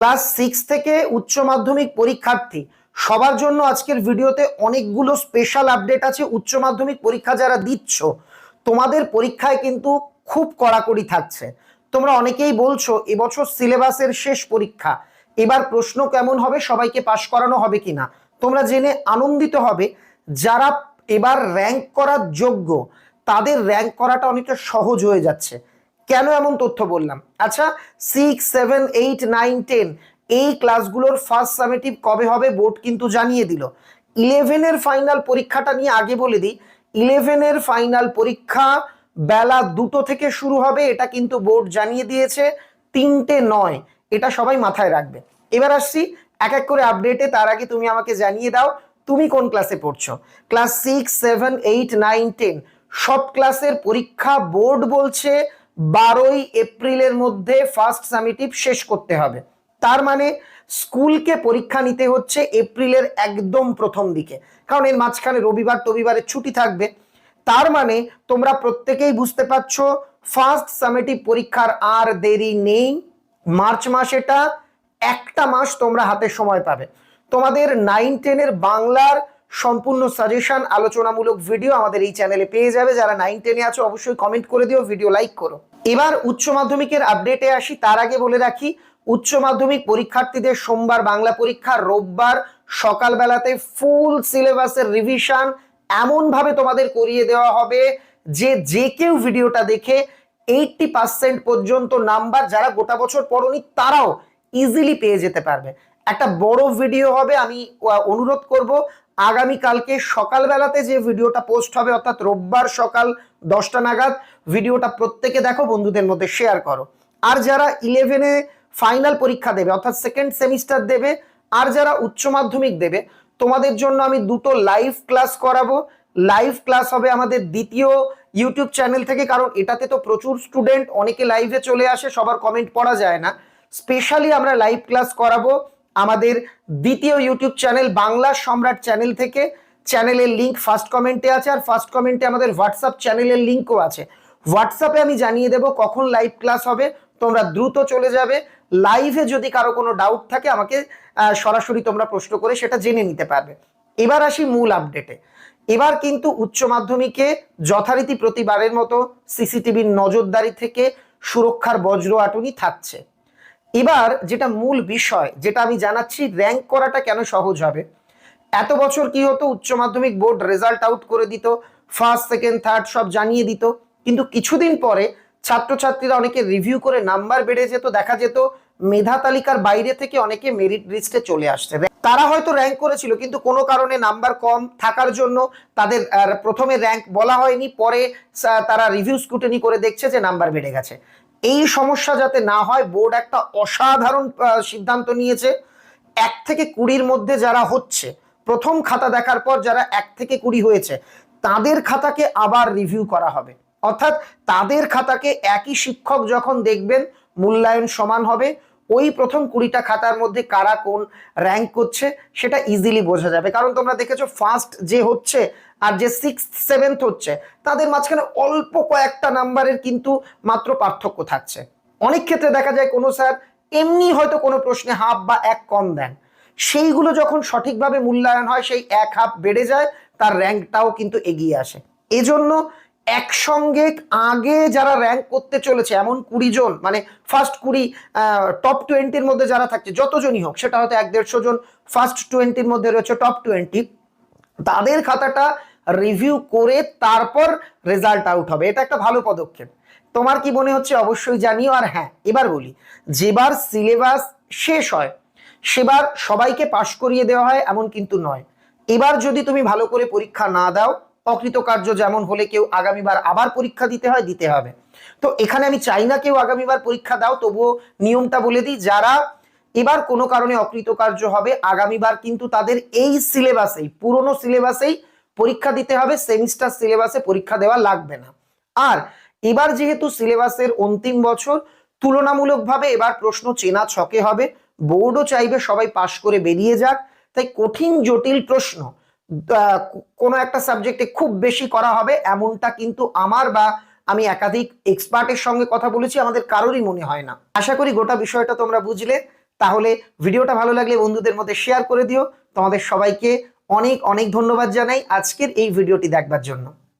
Class six থেকে উচ্চ মাধ্যমিক পরীক্ষার্থী। সবার জন্য আজকের ভিডিওতে অনেকগুলো স্পেশাল আপডেট আছে, উচ্চ মাধ্যমিক পরীক্ষা যারা দিচ্ছ, তোমাদের পরীক্ষায় কিন্তু খুব কড়াকড়ি থাকছে। তোমরা অনেকেই বলছো, এবছর সিলেবাসের শেষ পরীক্ষা। এবার প্রশ্ন কেমন হবে, সবাইকে পাশ করানো হবে কিনা? তোমরা জেনে আনন্দিত হবে, যারা এবার র্যাঙ্ক করার যোগ্য, তাদের র্যাঙ্ক করাটা অনেকটা সহজ হয়ে যাচ্ছে। কেন এমন তথ্য বললাম? আচ্ছা six seven eight nine ten এই ক্লাসগুলোর ফার্স্ট সামেটিভ কবে হবে বোর্ড কিন্তু জানিয়ে দিল। ইলেভেনের ফাইনাল পরীক্ষাটা নিয়ে আগে বলে দিই ইলেভেনের ফাইনাল পরীক্ষা বেলা দুটো থেকে শুরু হবে, এটা কিন্তু বোর্ড জানিয়ে দিয়েছে তিনটে নয়, এটা সবাই মাথায় রাখবে। এবার আসছি এক এক করে আপডেটে তার আগে তুমি আমাকে জানিয়ে দাও, তুমি কোন ক্লাসে পড়ছো? Class six seven eight nine ten সব ক্লাসের পরীক্ষা বোর্ড বলছে বারোই এপ্রিলের মধ্যে ফার্স্ট সামিটিভ শেষ করতে হবে। তার মানে স্কুলকে পরীক্ষা নিতে হচ্ছে এপ্রিলের একদম প্রথম দিকে। কারণ এর মাঝখানে রবিবার টবিবারের ছুটি থাকবে। তার মানে তোমরা প্রত্যেকেই বুঝতে পারছ ফার্স্ট সামেটিভ পরীক্ষার আর দেরি নেই। মার্চ মাস এটা, একটা মাস তোমরা হাতে সময় পাবে। তোমাদের নাইন টেনের বাংলার সম্পূর্ণ সাজেশন আলোচনামূলক ভিডিও আমাদের এই চ্যানেলে পেয়ে যাবে। যারা নাইন টেনে আছো, অবশ্যই কমেন্ট করে দিও ভিডিও লাইক করো। এবার উচ্চ মাধ্যমিকের আপডেটে আসি, তার আগে বলে রাখি, উচ্চ মাধ্যমিক পরীক্ষার্থীদের সোমবার বাংলা পরীক্ষা, রোববার সকালবেলাতে ফুল সিলেবাসের রিভিশন এমনভাবে তোমাদের করিয়ে দেওয়া হবে যে যে কেউ ভিডিওটা দেখে এইটটি পার্সেন্ট পর্যন্ত নাম্বার যারা গোটা বছর পড়নি, তারাও ইজিলি পেয়ে যেতে পারবে। একটা বড় ভিডিও হবে, আমি অনুরোধ করব আগামী কালকে সকালবেলাতে যে ভিডিওটা পোস্ট হবে, অর্থাৎ রোববার সকাল দশটা নাগাদ, ভিডিওটা প্রত্যেকে দেখো, বন্ধুদের মধ্যে শেয়ার করো। আর যারা ইলেভেনে ফাইনাল পরীক্ষা দেবে, অর্থাৎ সেকেন্ড সেমিস্টার দেবে, আর যারা উচ্চ মাধ্যমিক দেবে, তোমাদের জন্য আমি দুটো লাইভ ক্লাস করাবো। লাইভ ক্লাস হবে আমাদের দ্বিতীয় ইউটিউব চ্যানেল থেকে, কারণ এটাতে তো প্রচুর স্টুডেন্ট অনেকে লাইভে চলে আসে, সবার কমেন্ট পড়া যায় না। স্পেশালি আমরা লাইভ ক্লাস করাবো। আমাদের দ্বিতীয় ইউটিউব চ্যানেল বাংলা সম্রাট চ্যানেল থেকে। চ্যানেলের লিংক ফার্স্ট কমেন্টে আছে, আর ফার্স্ট কমেন্টে আমাদের হোয়াটসঅ্যাপ চ্যানেলের লিঙ্কও আছে। হোয়াটসঅ্যাপে আমি জানিয়ে দেবো কখন লাইভ ক্লাস হবে, তোমরা দ্রুত চলে যাবে। লাইভে যদি কারও কোনো ডাউট থাকে, আমাকে সরাসরি তোমরা প্রশ্ন করে সেটা জেনে নিতে পারবে। এবার আসি মূল আপডেটে এবার কিন্তু উচ্চ মাধ্যমিকে যথারীতি প্রতিবারের মতো সিসিটিভির নজরদারি থেকে সুরক্ষার বজ্র আটুনি থাকছে। এবার যেটা মূল বিষয়, যেটা আমি জানাচ্ছি র্যাঙ্ক করাটা কেন সহজ হবে? এত বছর কি হতো, উচ্চ মাধ্যমিক বোর্ড রেজাল্ট আউট করে দিত ফার্স্ট সেকেন্ড থার্ড সব জানিয়ে দিত। কিন্তু কিছুদিন পরে ছাত্রছাত্রীরা অনেকে রিভিউ করে নাম্বার বেড়ে যেত, দেখা যেত মেধা তালিকার বাইরে থেকে অনেকে মেরিট লিস্টে চলে আসছে। তারা হয়তো র্যাঙ্ক করেছিল, কিন্তু কোনো কারণে নাম্বার কম থাকার জন্য তাদের প্রথমে র্যাঙ্ক বলা হয়নি, পরে তারা রিভিউ স্কুটেনি করে দেখছে যে নাম্বার বেড়ে গেছে। এই সমস্যা যাতে না হয়, বোর্ড একটা অসাধারণ সিদ্ধান্ত নিয়েছে। এক থেকে কুড়ির মধ্যে যারা হচ্ছে, প্রথম খাতা দেখার পর যারা এক থেকে কুড়ি হয়েছে, তাদের খাতাকে আবার রিভিউ করা হবে। অর্থাৎ তাদের খাতাকে একই শিক্ষক যখন দেখবেন, মূল্যায়ন সমান হবে ওই প্রথম কুড়িটা খাতার মধ্যে কারা কোন র্যাঙ্ক করছে, সেটা ইজিলি বোঝা যাবে। কারণ তোমরা দেখেছ ফার্স্ট যে হচ্ছে আর যে সিক্স সেভেন্থ হচ্ছে, তাদের মাঝখানে অল্প কয়েকটা নাম্বারের কিন্তু মাত্র পার্থক্য থাকছে। অনেক ক্ষেত্রে দেখা যায় কোনো স্যার এমনি হয়তো কোনো প্রশ্নে হাফ বা এক কম দেন। সেইগুলো যখন সঠিকভাবে মূল্যায়ন হয়, সেই এক হাফ বেড়ে যায়, তার র্যাঙ্কটাও কিন্তু এগিয়ে আসে। এজন্য একসঙ্গে আগে যারা র্যাঙ্ক করতে চলেছে, এমন কুড়ি জন মানে ফার্স্ট কুড়ি টপ টোয়েন্টির মধ্যে যারা থাকছে, যতজনই হোক, সেটা হয়তো এক দেড়শো জন ফার্স্ট টোয়েন্টির মধ্যে রয়েছে টপ টোয়েন্টি তাদের খাতাটা রিভিউ করে তারপর রেজাল্ট আউট হবে। এটা একটা ভালো পদক্ষেপ। তোমার কি মনে হচ্ছে? অবশ্যই জানিও। আর হ্যাঁ এবার বলি, যেবার সিলেবাস শেষ হয়, সেবার সবাইকে পাশ করিয়ে দেওয়া হয়, এমন কিন্তু নয়। এবার যদি তুমি ভালো করে পরীক্ষা না দাও অকৃতকার্য যেমন হলে কেউ আগামীবার আবার পরীক্ষা দিতে হয়, দিতে হবে। তো এখানে আমি চাই না কেউ আগামীবার পরীক্ষা দাও, তবুও নিয়মটা বলে দিই, যারা এবার কোনো কারণে অকৃতকার্য হবে, আগামীবার কিন্তু তাদের এই সিলেবাসেই, পুরনো সিলেবাসেই পরীক্ষা দিতে হবে, সেমিস্টার সিলেবাসে পরীক্ষা দেওয়া লাগবে না। আর এবার যেহেতু সিলেবাসের অন্তিম বছর, তুলনামূলকভাবে এবার প্রশ্ন চেনা ছকে হবে, বোর্ডও চাইবে সবাই পাশ করে বেরিয়ে যাক, তাই কঠিন, জটিল প্রশ্ন কোনো একটা সাবজেক্টে খুব বেশি করা হবে, এমনটা কিন্তু আমার বা আমি একাধিক এক্সপার্টের সঙ্গে কথা বলেছি, আমাদের কারোরই মনে হয় না। আশা করি গোটা বিষয়টা তোমরা বুঝলে। তাহলে ভিডিওটা ভালো লাগলে বন্ধুদের মধ্যে শেয়ার করে দিও। তোমাদের সবাইকে অনেক অনেক ধন্যবাদ জানাই আজকের এই ভিডিওটি দেখবার জন্য।